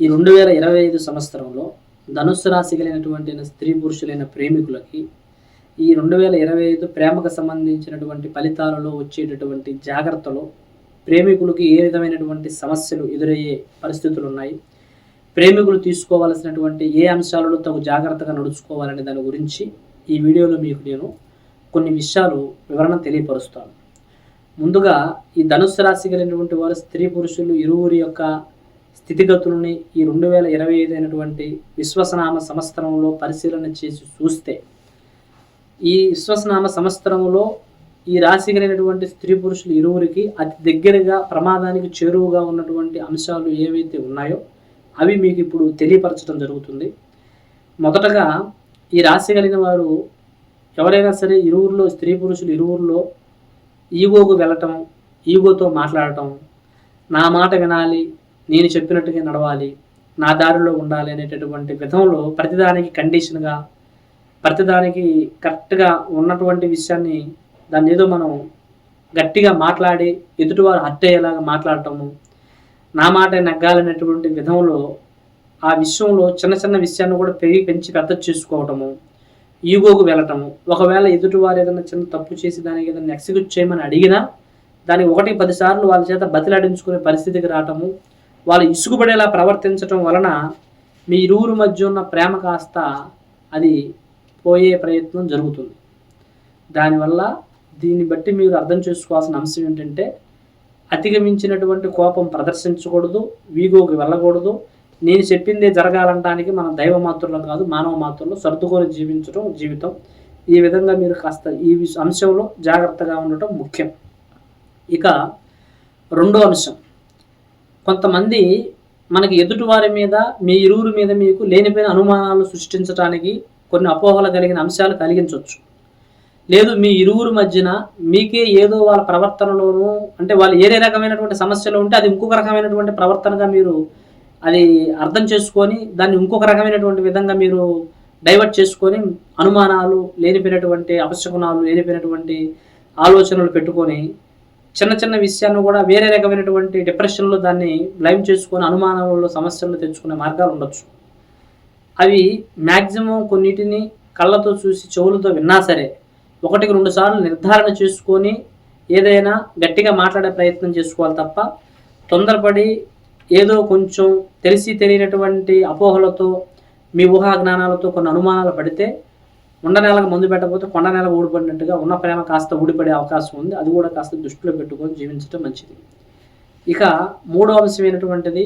ఈ రెండు వేల ఇరవై ఐదు సంవత్సరంలో ధనుస్సు రాశి కలిగినటువంటి స్త్రీ పురుషులైన ప్రేమికులకి ఈ రెండు వేల ఇరవై ఐదు ప్రేమకు సంబంధించినటువంటి ఫలితాలలో వచ్చేటటువంటి జాగ్రత్తలు ప్రేమికులకి ఏ విధమైనటువంటి సమస్యలు ఎదురయ్యే పరిస్థితులు ఉన్నాయి? ప్రేమికులు తీసుకోవాల్సినటువంటి ఏ అంశాలలో తగు జాగ్రత్తగా నడుచుకోవాలనే దాని గురించి ఈ వీడియోలో మీకు నేను కొన్ని విషయాలు వివరణ తెలియపరుస్తాను. ముందుగా ఈ ధనుస్సు రాశి కలిగినటువంటి వారు స్త్రీ పురుషులు ఇరువురి యొక్క స్థితిగతులని ఈ రెండు వేల ఇరవై ఐదు అయినటువంటి విశ్వసనామ సంవత్సరంలో పరిశీలన చేసి చూస్తే ఈ విశ్వసనామ సంవత్సరంలో ఈ రాశి కలిగినటువంటి స్త్రీ పురుషులు ఇరువురికి అతి దగ్గరగా ప్రమాదానికి చేరువుగా ఉన్నటువంటి అంశాలు ఏవైతే ఉన్నాయో అవి మీకు ఇప్పుడు తెలియపరచడం జరుగుతుంది. మొదటగా ఈ రాశి కలిగిన వారు ఎవరైనా సరే ఇరువురిలో స్త్రీ పురుషులు ఇరువురిలో ఈగోకు వెళ్ళటం ఈగోతో మాట్లాడటం నా మాట వినాలి నేను చెప్పినట్టుగా నడవాలి నా దారిలో ఉండాలి అనేటటువంటి విధంలో ప్రతిదానికి కండిషన్గా ప్రతిదానికి కరెక్ట్గా ఉన్నటువంటి విషయాన్ని దాన్ని ఏదో మనం గట్టిగా మాట్లాడి ఎదుటివారు హర్ట్ అయ్యేలాగా మాట్లాడటము నా మాట నగ్గాలనేటువంటి విధంలో ఆ విషయంలో చిన్న చిన్న విషయాన్ని కూడా పెరిగి పెంచి పెద్ద చేసుకోవటము ఈగోకు వెళ్ళటము. ఒకవేళ ఎదుటివారు ఏదైనా చిన్న తప్పు చేసి దానికి ఏదైనా ఎక్సిక్యూట్ చేయమని అడిగినా దాన్ని ఒకటి పదిసార్లు వాళ్ళ చేత బతిలాడించుకునే పరిస్థితికి రావటము వాళ్ళు ఇసుగుపడేలా ప్రవర్తించటం వలన మీ ఇరువురు మధ్య ఉన్న ప్రేమ కాస్త అది పోయే ప్రయత్నం జరుగుతుంది. దానివల్ల దీన్ని బట్టి మీరు అర్థం చేసుకోవాల్సిన అంశం ఏంటంటే అతిగమించినటువంటి కోపం ప్రదర్శించకూడదు వీగోకి వెళ్ళకూడదు. నేను చెప్పిందే జరగాలంటానికి మన దైవ మాతృలం కాదు మానవ మాతృలు సర్దుకొని జీవించడం జీవితం. ఈ విధంగా మీరు కాస్త ఈ అంశంలో జాగ్రత్తగా ఉండటం ముఖ్యం. ఇక రెండో అంశం. కొంతమంది మనకి ఎదుటివారి మీద మీ ఇరువురి మీద మీకు లేనిపోయిన అనుమానాలు సృష్టించడానికి కొన్ని అపోహలు కలిగిన అంశాలు కలిగించవచ్చు లేదు మీ ఇరువురు మధ్యన మీకే ఏదో వాళ్ళ ప్రవర్తనలోనూ అంటే వాళ్ళు ఏదే రకమైనటువంటి సమస్యలు ఉంటే అది ఇంకొక రకమైనటువంటి ప్రవర్తనగా మీరు అది అర్థం చేసుకొని దాన్ని ఇంకొక రకమైనటువంటి విధంగా మీరు డైవర్ట్ చేసుకొని అనుమానాలు లేనిపోయినటువంటి అపశకునాలు లేనిపోయినటువంటి ఆలోచనలు పెట్టుకొని చిన్న చిన్న విషయాన్ని కూడా వేరే రకమైనటువంటి డిప్రెషన్లో దాన్ని బ్లైమ్ చేసుకొని అనుమానాలలో సమస్యలు తెచ్చుకునే మార్గాలు ఉండొచ్చు. అవి మ్యాక్సిమం కొన్నిటిని కళ్ళతో చూసి చెవులతో విన్నా సరే ఒకటికి రెండు సార్లు నిర్ధారణ చేసుకొని ఏదైనా గట్టిగా మాట్లాడే ప్రయత్నం చేసుకోవాలి తప్ప తొందరపడి ఏదో కొంచెం తెలిసి తెలియనటువంటి అపోహలతో మీ ఊహా జ్ఞానాలతో కొన్ని అనుమానాలు పడితే ఉండ నేలకు మందు పెట్టకపోతే కొండ నేల ఊడిపడినట్టుగా ఉన్న ప్రేమ కాస్త ఊడిపడే అవకాశం ఉంది. అది కూడా కాస్త దృష్టిలో పెట్టుకొని జీవించడం మంచిది. ఇక మూడో అంశమైనటువంటిది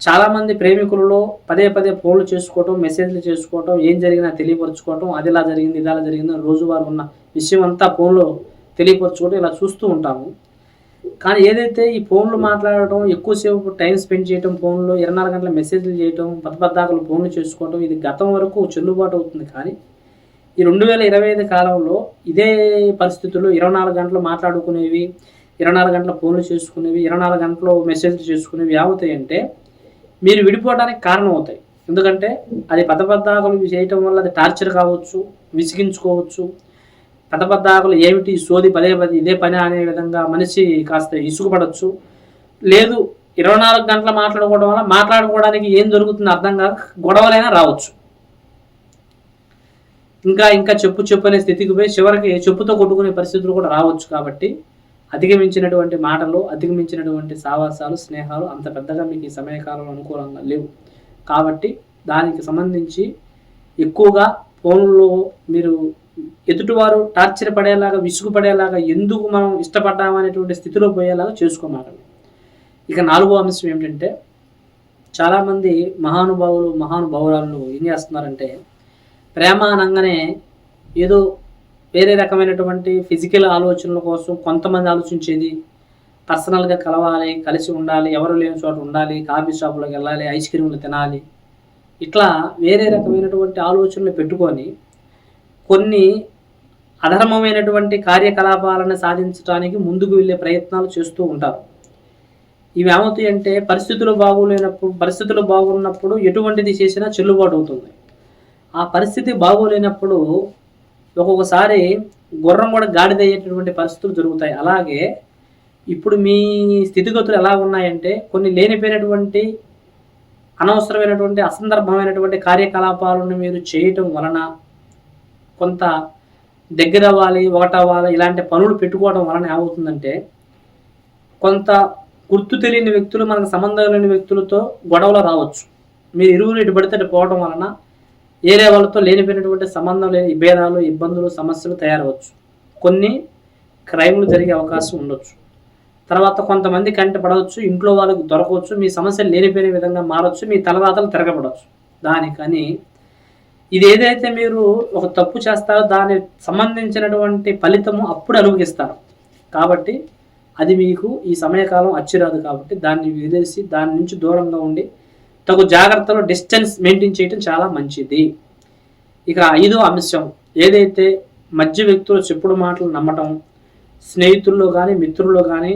చాలామంది ప్రేమికులలో పదే పదే ఫోన్లు చేసుకోవటం మెసేజ్లు చేసుకోవటం ఏం జరిగినా తెలియపరచుకోవటం అది ఇలా జరిగింది ఇలా జరిగింది రోజువారు ఉన్న విషయం అంతా ఫోన్లో తెలియపరచుకోవటం ఇలా చూస్తూ ఉంటాము. కానీ ఏదైతే ఈ ఫోన్లు మాట్లాడటం ఎక్కువసేపు టైం స్పెండ్ చేయటం ఫోన్లో ఇరవై నాలుగు గంటల మెసేజ్లు చేయటం పదపద్దాకలు ఫోన్లు చేసుకోవటం ఇది గతం వరకు చెల్లుబాటు అవుతుంది కానీ ఈ రెండు వేల ఇరవై ఐదు కాలంలో ఇదే పరిస్థితుల్లో ఇరవై నాలుగు గంటలు మాట్లాడుకునేవి ఇరవై నాలుగు గంటల ఫోన్లు చేసుకునేవి ఇరవై నాలుగు గంటలు మెసేజ్లు చేసుకునేవి ఏమవుతాయంటే మీరు విడిపోవడానికి కారణం అవుతాయి ఎందుకంటే అది పదబద్ధాకులు చేయటం వల్ల అది టార్చర్ కావచ్చు విసిగించుకోవచ్చు. పదబద్ధాకులు ఏమిటి సోది పదే పదే ఇదే పని అనే విధంగా మనిషి కాస్త ఇసుగుపడవచ్చు లేదు ఇరవై నాలుగు గంటలు మాట్లాడుకోవడం వల్ల మాట్లాడుకోవడానికి ఏం జరుగుతుందో అర్థం కాక గొడవలైనా రావచ్చు. ఇంకా ఇంకా చెప్పు చెప్పు అనే స్థితికి పోయి చివరికి చెప్పుతో కొట్టుకునే పరిస్థితులు కూడా రావచ్చు కాబట్టి అధిగమించినటువంటి మాటలు అధిగమించినటువంటి సావాసాలు స్నేహాలు అంత పెద్దగా మీకు ఈ సమయకాలంలో అనుకూలంగా లేవు. కాబట్టి దానికి సంబంధించి ఎక్కువగా ఫోన్లో మీరు ఎదుటివారు టార్చర్ పడేలాగా విసుగుపడేలాగా ఎందుకు మనం ఇష్టపడ్డామనేటువంటి స్థితిలో పోయేలాగా చేసుకోమాకండి. ఇక నాలుగో అంశం ఏమిటంటే చాలామంది మహానుభావులు మహానుభావురాలు ఏం చేస్తున్నారంటే ప్రేమ అనగానే ఏదో వేరే రకమైనటువంటి ఫిజికల్ ఆలోచనల కోసం కొంతమంది ఆలోచించేది. పర్సనల్గా కలవాలి కలిసి ఉండాలి ఎవరు లేని చోట ఉండాలి కాఫీ షాపులకు వెళ్ళాలి ఐస్ క్రీములు తినాలి. ఇట్లా వేరే రకమైనటువంటి ఆలోచనలు పెట్టుకొని కొన్ని అధర్మమైనటువంటి కార్యకలాపాలను సాధించడానికి ముందుకు వెళ్ళే ప్రయత్నాలు చేస్తూ ఉంటారు. ఇవి ఏమవుతాయి అంటే పరిస్థితులు బాగోలేనప్పుడు పరిస్థితులు బాగున్నప్పుడు ఎటువంటిది చేసినా చెల్లుబాటు అవుతుంది. ఆ పరిస్థితి బాగోలేనప్పుడు ఒక్కొక్కసారి గుర్రం కూడా గాడిదయ్యేటటువంటి పరిస్థితులు జరుగుతాయి. అలాగే ఇప్పుడు మీ స్థితిగతులు ఎలా ఉన్నాయంటే కొన్ని లేనిపోయినటువంటి అనవసరమైనటువంటి అసందర్భమైనటువంటి కార్యకలాపాలను మీరు చేయటం వలన కొంత దగ్గర అవ్వాలి ఒకటవ్వాలి ఇలాంటి పనులు పెట్టుకోవడం వలన ఏమవుతుందంటే కొంత గుర్తు తెలియని వ్యక్తులు మనకు సంబంధం లేని వ్యక్తులతో గొడవలు రావచ్చు. మీరు ఇరువురు ఇటు పడితే పోవటం పోవడం వలన ఏరే వాళ్ళతో లేనిపోయినటువంటి సంబంధం లేని భేదాలు ఇబ్బందులు సమస్యలు తయారవచ్చు. కొన్ని క్రైమ్లు జరిగే అవకాశం ఉండొచ్చు. తర్వాత కొంతమంది కంట పడవచ్చు ఇంట్లో వాళ్ళకి దొరకవచ్చు మీ సమస్యలు లేనిపోయిన విధంగా మారవచ్చు మీ తలరాతలు తిరగబడవచ్చు దానికని ఇది ఏదైతే మీరు ఒక తప్పు చేస్తారో దానికి సంబంధించినటువంటి ఫలితము అప్పుడు అనుభవిస్తారు. కాబట్టి అది మీకు ఈ సమయకాలం అచ్చిరాదు కాబట్టి దాన్ని వదిలేసి దాని నుంచి దూరంగా ఉండి తగు జాగ్రత్తలో డిస్టెన్స్ మెయింటైన్ చేయటం చాలా మంచిది. ఇక ఐదో అంశం ఏదైతే మధ్య వ్యక్తులు చెప్పుడు మాటలు నమ్మటం స్నేహితుల్లో కానీ మిత్రుల్లో కానీ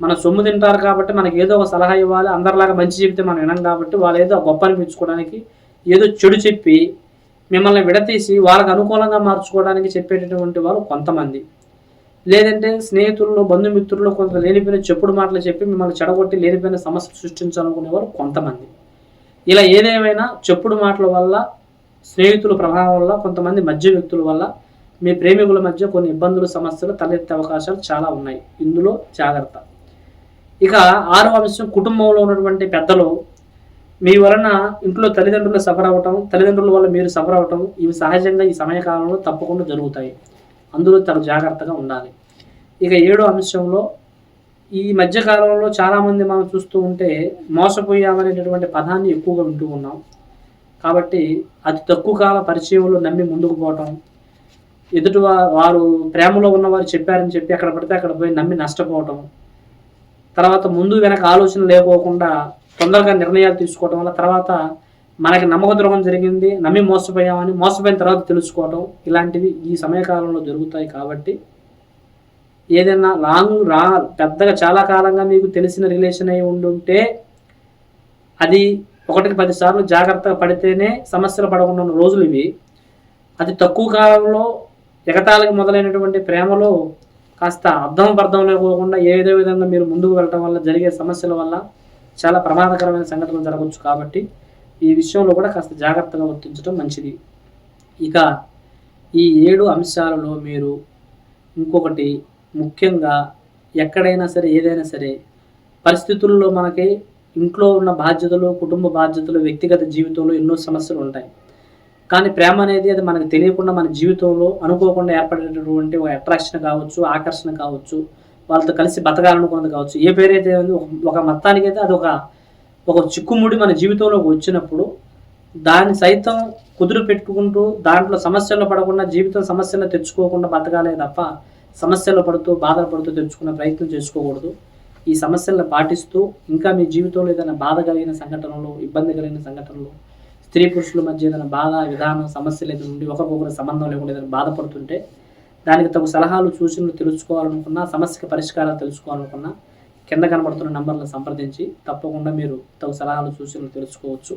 మన సొమ్ము తింటారు కాబట్టి మనకి ఏదో ఒక సలహా ఇవ్వాలి అందరిలాగా మంచి చెబితే మనం వినం కాబట్టి వాళ్ళు ఏదో గొప్ప అనిపించుకోవడానికి ఏదో చెడు చెప్పి మిమ్మల్ని విడతీసి వాళ్ళకు అనుకూలంగా మార్చుకోవడానికి చెప్పేటటువంటి వారు కొంతమంది. లేదంటే స్నేహితుల్లో బంధుమిత్రుల్లో కొంత లేనిపోయిన చెప్పుడు మాటలు చెప్పి మిమ్మల్ని చెడగొట్టి లేనిపోయిన సమస్య సృష్టించాలనుకునేవారు కొంతమంది. ఇలా ఏదేమైనా చెప్పుడు మాటల వల్ల స్నేహితుల ప్రభావం వల్ల కొంతమంది మధ్య వ్యక్తుల వల్ల మీ ప్రేమికుల మధ్య కొన్ని ఇబ్బందులు సమస్యలు తలెత్తే అవకాశాలు చాలా ఉన్నాయి. ఇందులో జాగ్రత్త. ఇక ఆరో అంశం కుటుంబంలో ఉన్నటువంటి పెద్దలు మీ వలన ఇంట్లో తల్లిదండ్రులు సఫర్ అవ్వటం తల్లిదండ్రుల వల్ల మీరు సఫర్ అవ్వటం ఇవి సహజంగా ఈ సమయకాలంలో తప్పకుండా జరుగుతాయి. అందులో తగు జాగ్రత్తగా ఉండాలి. ఇక ఏడో అంశంలో ఈ మధ్య కాలంలో చాలామంది మనం చూస్తూ ఉంటే మోసపోయామనేటటువంటి పదాన్ని ఎక్కువగా వింటూ ఉన్నాం. కాబట్టి అతి తక్కువ కాల పరిచయంలో నమ్మి ముందుకు పోవటం ఎదుటి వారు ప్రేమలో ఉన్నవారు చెప్పారని చెప్పి అక్కడ పడితే అక్కడ పోయి నమ్మి నష్టపోవటం తర్వాత ముందు వెనక ఆలోచన లేకోకుండా తొందరగా నిర్ణయాలు తీసుకోవడం వల్ల తర్వాత మనకి నమ్మక ద్రోహం జరిగింది నమ్మి మోసపోయామని మోసపోయిన తర్వాత తెలుసుకోవడం ఇలాంటివి ఈ సమయకాలంలో జరుగుతాయి కాబట్టి ఏదైనా లాంగ్ రా పెద్దగా చాలా కాలంగా మీకు తెలిసిన రిలేషన్ అయి ఉండుంటే అది ఒకటికి పదిసార్లు జాగ్రత్తగా పడితేనే సమస్యలు పడకుండా ఉన్న రోజులు ఇవి. అది తక్కువ కాలంలో ఎగతాళికి మొదలైనటువంటి ప్రేమలో కాస్త అర్థం పర్థం లేకోకుండా ఏదో విధంగా మీరు ముందుకు వెళ్ళటం వల్ల జరిగే సమస్యల వల్ల చాలా ప్రమాదకరమైన సంఘటనలు జరగవచ్చు కాబట్టి ఈ విషయంలో కూడా కాస్త జాగ్రత్తగా వర్తించడం మంచిది. ఇక ఈ ఏడు అంశాలలో మీరు ఇంకొకటి ముఖ్యంగా ఎక్కడైనా సరే ఏదైనా సరే పరిస్థితుల్లో మనకి ఇంట్లో ఉన్న బాధ్యతలు కుటుంబ బాధ్యతలు వ్యక్తిగత జీవితంలో ఎన్నో సమస్యలు ఉంటాయి. కానీ ప్రేమ అనేది అది మనకు తెలియకుండా మన జీవితంలో అనుకోకుండా ఏర్పడేటటువంటి ఒక అట్రాక్షన్ కావచ్చు ఆకర్షణ కావచ్చు వాళ్ళతో కలిసి బతకాలనుకున్నది కావచ్చు ఏ పేరైతే ఒక- ఒక మొత్తానికైతే అది ఒక ఒక చిక్కుముడి మన జీవితంలోకి వచ్చినప్పుడు దాన్ని సైతం కుదురు పెట్టుకుంటూ దాంట్లో సమస్యలు పడకుండా జీవితం సమస్యలు తెచ్చుకోకుండా బతకాలే తప్ప సమస్యలు పడుతూ బాధలు పడుతూ తెచ్చుకునే ప్రయత్నం చేసుకోకూడదు. ఈ సమస్యలను పాటిస్తూ ఇంకా మీ జీవితంలో ఏదైనా బాధ కలిగిన సంఘటనలు ఇబ్బంది కలిగిన సంఘటనలు స్త్రీ పురుషుల మధ్య ఏదైనా బాధ విధానం సమస్యలు ఏదైనా ఉండి ఒకరికొకరు సంబంధం లేకుండా ఏదైనా బాధపడుతుంటే దానికి తగు సలహాలు సూచనలు తెలుసుకోవాలనుకున్నా సమస్యకి పరిష్కారాలు తెలుసుకోవాలనుకున్నా కింద కనబడుతున్న నంబర్లను సంప్రదించి తప్పకుండా మీరు తగు సలహాలు సూచనలు తెలుసుకోవచ్చు.